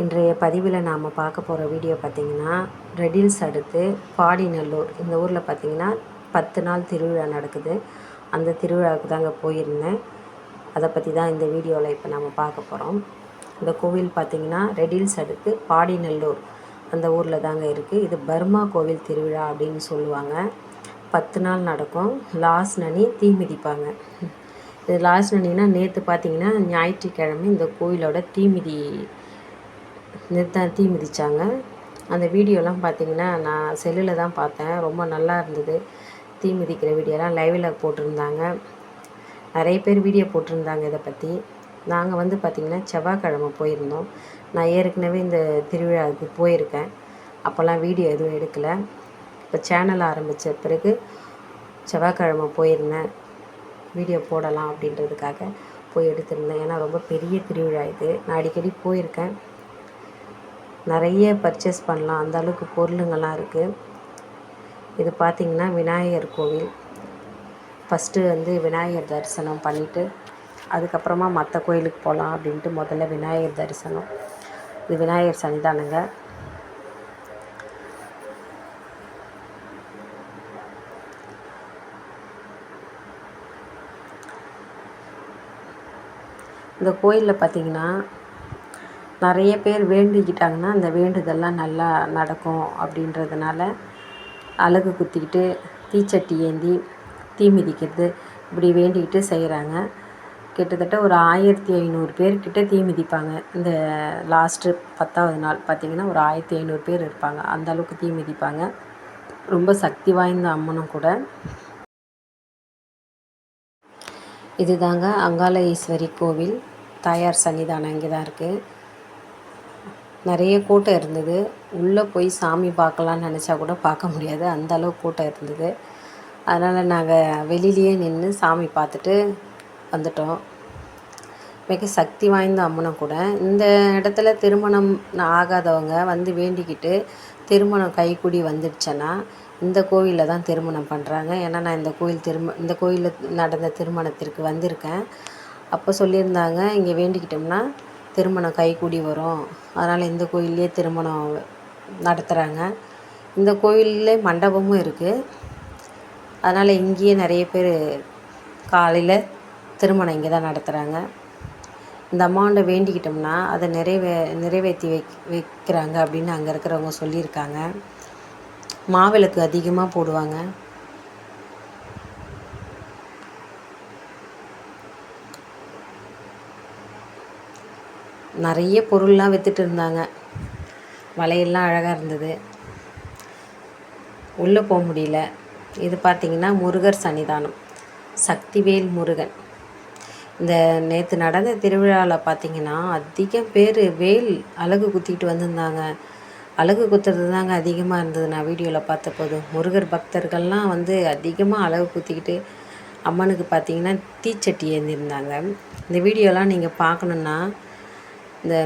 இன்றைய பதிவில் நாம் பார்க்க போகிற வீடியோ பார்த்திங்கன்னா ரெடில்ஸ் அடுத்து பாடிநல்லூர். இந்த ஊரில் பார்த்திங்கன்னா பத்து நாள் திருவிழா நடக்குது. அந்த திருவிழாவுக்கு தாங்க போயிருந்தேன். அதை பற்றி தான் இந்த வீடியோவில் இப்போ நம்ம பார்க்க போகிறோம் இந்த கோவில் பார்த்திங்கன்னா ரெடில்ஸ் அடுத்து பாடிநல்லூர். அந்த ஊரில் தாங்க இருக்குது இது பர்மா கோவில் திருவிழா அப்படின்னு சொல்லுவாங்க. பத்து நாள் நடக்கும். லாஸ்ட் நனி தீ மிதிப்பாங்க. இது லாஸ்ட் நனின்னா நேற்று பார்த்திங்கன்னா ஞாயிற்றுக்கிழமை இந்த கோயிலோட தீமிதி நிறுத்தி தீ மிதித்தாங்க அந்த வீடியோலாம் பார்த்தீங்கன்னா நான் செல்லில் தான் பார்த்தேன். ரொம்ப நல்லா இருந்தது. தீ மிதிக்கிற வீடியோலாம் லைவில் போட்டிருந்தாங்க. நிறைய பேர் வீடியோ போட்டிருந்தாங்க இதை பற்றி நாங்கள் வந்து பார்த்திங்கன்னா செவ்வாய்க்கிழமை போயிருந்தோம். நான் ஏற்கனவே இந்த திருவிழாவுக்கு போயிருக்கேன். அப்போல்லாம் வீடியோ எதுவும் எடுக்கலை. இப்போ சேனல் ஆரம்பித்த பிறகு செவ்வாய்க்கிழமை போயிருந்தேன். வீடியோ போடலாம் அப்படின்றதுக்காக போய் எடுத்திருந்தேன். ஏன்னா ரொம்ப பெரிய திருவிழா இது. நான் அடிக்கடி போயிருக்கேன். நிறைய பர்ச்சேஸ் பண்ணலாம். அந்த அளவுக்கு பொருளுங்கள்லாம் இருக்குது இது பார்த்திங்கன்னா விநாயகர் கோவில். ஃபஸ்ட்டு வந்து விநாயகர் தரிசனம் பண்ணிவிட்டு அதுக்கப்புறமா மற்ற கோயிலுக்கு போகலாம் அப்படின்ட்டு முதல்ல விநாயகர் தரிசனம். இது விநாயகர் சன்னிதானங்க இந்த கோயிலில் பார்த்திங்கன்னா நிறைய பேர் வேண்டிக்கிட்டாங்கன்னா அந்த வேண்டுதல்லாம் நல்லா நடக்கும் அப்படின்றதுனால அலகு குத்திக்கிட்டு தீச்சட்டி ஏந்தி தீ மிதிக்கிறது இப்படி வேண்டிக்கிட்டு செய்கிறாங்க. கிட்டத்தட்ட ஒரு ஆயிரத்தி ஐநூறு பேர்கிட்ட தீ மிதிப்பாங்க. இந்த லாஸ்ட்டு பத்தாவது நாள் பார்த்திங்கன்னா ஒரு ஆயிரத்தி ஐநூறு பேர் இருப்பாங்க. அந்த அளவுக்கு தீ மிதிப்பாங்க. ரொம்ப சக்தி வாய்ந்த அம்மனும் கூட. இதுதாங்க அங்காள ஈஸ்வரி கோவில். தாயார் சன்னிதானம் இங்கே தான் இருக்குது நிறைய கூட்டம் இருந்தது. உள்ளே போய் சாமி பார்க்கலான்னு நினச்சா கூட பார்க்க முடியாது. அந்த அளவு கூட்டம் இருந்தது. அதனால் நாங்கள் வெளியிலேயே நின்று சாமி பார்த்துட்டு வந்துட்டோம். மிக சக்தி வாய்ந்த அம்மனை கூட. இந்த இடத்துல திருமணம் ஆகாதவங்க வந்து வேண்டிக்கிட்டு திருமணம் கைக்குடி வந்துடுச்சேன்னா இந்த கோவிலில் தான் திருமணம் பண்ணுறாங்க ஏன்னா நான் இந்த கோயில் திரும இந்த கோயிலில் நடந்த திருமணத்திற்கு வந்திருக்கேன். அப்போ சொல்லியிருந்தாங்க இங்கே வேண்டிக்கிட்டோம்னா திருமணம் கைக்கூடி வரும். அதனால் இந்த கோயில்லையே திருமணம் நடத்துகிறாங்க இந்த கோயில்லே மண்டபமும் இருக்குது அதனால் இங்கேயே நிறைய பேர் காலையில் திருமணம் இங்கே தான் நடத்துகிறாங்க இந்த அம்மாண்ட வேண்டிக்கிட்டோம்னா அதை நிறைவே நிறைவேற்றி வைக் வைக்கிறாங்க அப்படின்னு அங்கே இருக்கிறவங்க சொல்லியிருக்காங்க. மாவிளக்கு அதிகமாக போடுவாங்க. நிறைய பொருள்லாம் விற்றுட்டு இருந்தாங்க. வளையல்லாம் அழகாக இருந்தது. உள்ளே போக முடியல. இது பார்த்திங்கன்னா முருகர் சன்னிதானம். சக்திவேல் முருகன். இந்த நேற்று நடந்த திருவிழாவில் பார்த்திங்கன்னா அதிகம் பேர் வேல் அழகு குத்திட்டு வந்திருந்தாங்க. அழகு குத்துறது தாங்க அதிகமாக இருந்தது நான் வீடியோவில் பார்த்த போது முருகர் பக்தர்கள்லாம் வந்து அதிகமாக அழகு குத்திக்கிட்டு அம்மனுக்கு பார்த்திங்கன்னா தீச்சட்டி ஏந்திருந்தாங்க. இந்த வீடியோலாம் நீங்கள் பார்க்கணுன்னா இந்த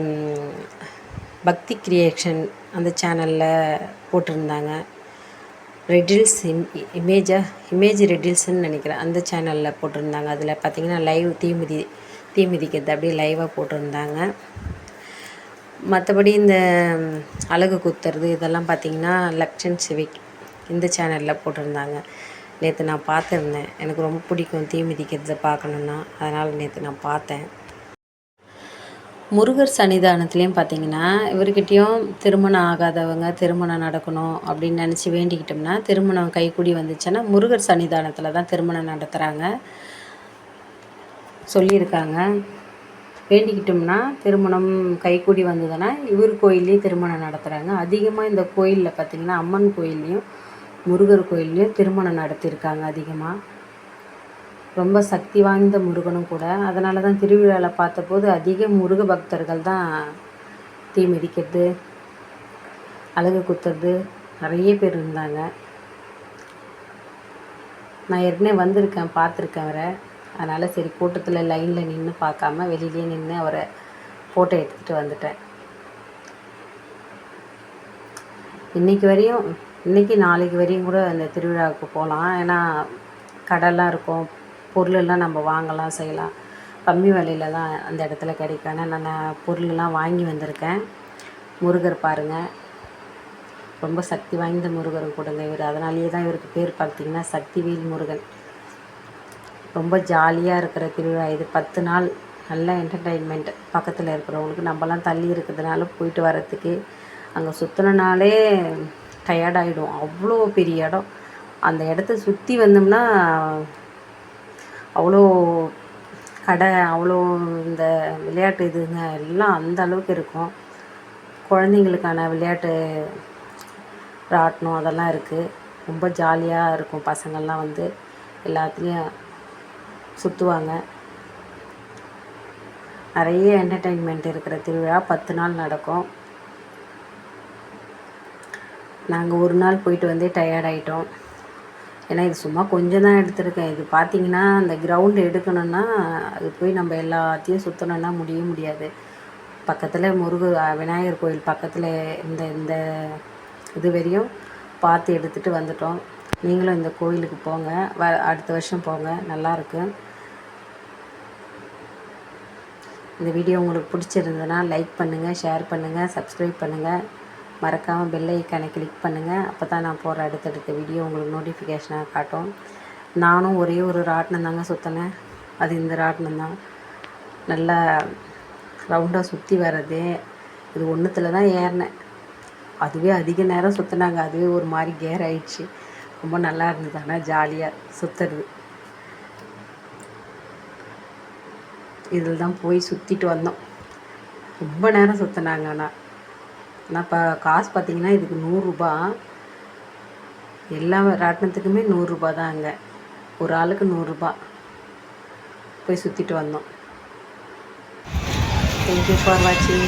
பக்தி கிரியேஷன் அந்த சேனலில் போட்டிருந்தாங்க. ரெடில்ஸ் இம் இமேஜா இமேஜ் ரெடில்ஸ்ன்னு நினைக்கிறேன். அந்த சேனலில் போட்டிருந்தாங்க. அதில் பார்த்திங்கன்னா லைவ் தீமிதி தீமிதிக்கிறது அப்படியே லைவாக போட்டிருந்தாங்க. மற்றபடி இந்த அழகு குத்துறது இதெல்லாம் பார்த்திங்கன்னா லக்ஷன் சிவிக் இந்த சேனலில் போட்டிருந்தாங்க. நேற்று நான் பார்த்துருந்தேன் எனக்கு ரொம்ப பிடிக்கும் தீ மிதிக்கிறத பார்க்கணுன்னா அதனால் நேற்று நான் பார்த்தேன். முருகர் சன்னிதானத்துலேயும் பார்த்தீங்கன்னா இவர்கிட்டையும் திருமணம் ஆகாதவங்க திருமணம் நடக்கணும் அப்படின்னு நினச்சி வேண்டிக்கிட்டோம்னா திருமணம் கைக்கூடி வந்துச்சுன்னா முருகர் சன்னிதானத்தில் தான் திருமணம் நடத்துகிறாங்க சொல்லியிருக்காங்க. வேண்டிக்கிட்டோம்னா திருமணம் கைக்கூடி வந்ததுன்னா இவர் கோயில்லேயும் திருமணம் நடத்துகிறாங்க அதிகமாக இந்த கோயிலில் பார்த்திங்கன்னா அம்மன் கோயில்லையும் முருகர் கோயில்லையும் திருமணம் நடத்தியிருக்காங்க அதிகமாக ரொம்ப சக்தி வாய்ந்த முருகனும் கூட. அதனால தான் திருவிழாவில் பார்த்தபோது அதிக முருக பக்தர்கள் தான் தீ மிதிக்கிறது அழகு குத்துறது நிறைய பேர் இருந்தாங்க. நான் ஏற்கனவே வந்திருக்கேன் பார்த்துருக்கேன் அவரை. அதனால் சரி கூட்டத்தில் லைனில் நின்று பார்க்காம வெளியிலே நின்று அவரை ஃபோட்டோ எடுத்துகிட்டு வந்துட்டேன். இன்றைக்கி வரையும் இன்றைக்கி நாளைக்கு வரையும் கூட அந்த திருவிழாவுக்கு போகலாம். ஏன்னா கடைலாம் இருக்கும் பொருளெல்லாம் நம்ம வாங்கலாம் செய்யலாம். கம்மி விலையில தான் அந்த இடத்துல கிடைக்கும். ஆனால் நான் பொருளெல்லாம் வாங்கி வந்திருக்கேன். முருகர் பாருங்கள் ரொம்ப சக்தி வாய்ந்த முருகர் கொடுங்க இவர். அதனாலேயே தான் இவருக்கு பேர் பார்த்தீங்கன்னா சக்திவேல் முருகன். ரொம்ப ஜாலியாக இருக்கிற திருவிழா இது. பத்து நாள் நல்ல என்டர்டெயின்மெண்ட் பக்கத்தில் இருக்கிறவங்களுக்கு. நம்மலாம் தள்ளி இருக்கிறதுனால போயிட்டு வரத்துக்கு அங்கே சுற்றினாலே டயர்டாகிடும் அவ்வளோ பெரிய இடம். அந்த இடத்த சுற்றி வந்தோம்னா அவ்வளோ கடை அவ்வளோ இந்த விளையாட்டு இதுங்க எல்லாம் அந்த அளவுக்கு இருக்கும். குழந்தைங்களுக்கான விளையாட்டு ராட்டினம் அதெல்லாம் இருக்குது ரொம்ப ஜாலியாக இருக்கும். பசங்கள்லாம் வந்து எல்லாத்துலேயும் சுற்றுவாங்க நிறைய என்டர்டெயின்மெண்ட் இருக்கிற திருவிழா பத்து நாள் நடக்கும். நாங்கள் ஒரு நாள் போயிட்டு வந்தே டயர்ட் ஆகிட்டோம் ஏன்னா இது சும்மா கொஞ்சம் தான் எடுத்திருக்கேன். இது பார்த்தீங்கன்னா அந்த கிரவுண்டு எடுக்கணும்னா அது போய் நம்ம எல்லாத்தையும் சுற்றணுன்னா முடிய முடியாது. பக்கத்தில் முருகர் விநாயகர் கோயில் பக்கத்தில் இந்த இந்த இது வரையும் பார்த்து எடுத்துகிட்டு வந்துட்டோம். நீங்களும் இந்த கோயிலுக்கு போங்க. வ அடுத்த வருஷம் போங்க. நல்லாயிருக்கு இந்த வீடியோ உங்களுக்கு பிடிச்சிருந்ததுன்னா லைக் பண்ணுங்கள் ஷேர் பண்ணுங்கள் சப்ஸ்கிரைப் பண்ணுங்கள் மறக்காமல் பெல் ஐக்கானை கிளிக் பண்ணுங்கள் அப்போ தான் நான் போகிற அடுத்தடுத்த வீடியோ உங்களுக்கு நோட்டிஃபிகேஷனாக காட்டும். நானும் ஒரே ஒரு ராட்டினம் தாங்க சுற்றினேன் அது இந்த ராட்டினம் தான். நல்லா ரவுண்டாக சுற்றி வர்றது. இது ஒன்றுத்தில் தான் ஏறினேன். அதுவே அதிக நேரம் சுற்றினாங்க அதுவே ஒரு மாதிரி கேர் ஆயிடுச்சு. ரொம்ப நல்லா இருந்தது. ஆனால் ஜாலியாக சுற்றுறது இதில் தான் போய் சுற்றிட்டு வந்தோம். ரொம்ப நேரம் சுற்றினாங்க ஆனால் நான் இப்போ காசு பார்த்திங்கன்னா இதுக்கு நூறுரூபா எல்லா ராட்டினத்துக்குமே நூறுரூபா தான் அங்கே. ஒரு ஆளுக்கு நூறுரூபா போய் சுற்றிட்டு வந்தோம். தேங்க்யூ ஃபார் வாட்சிங்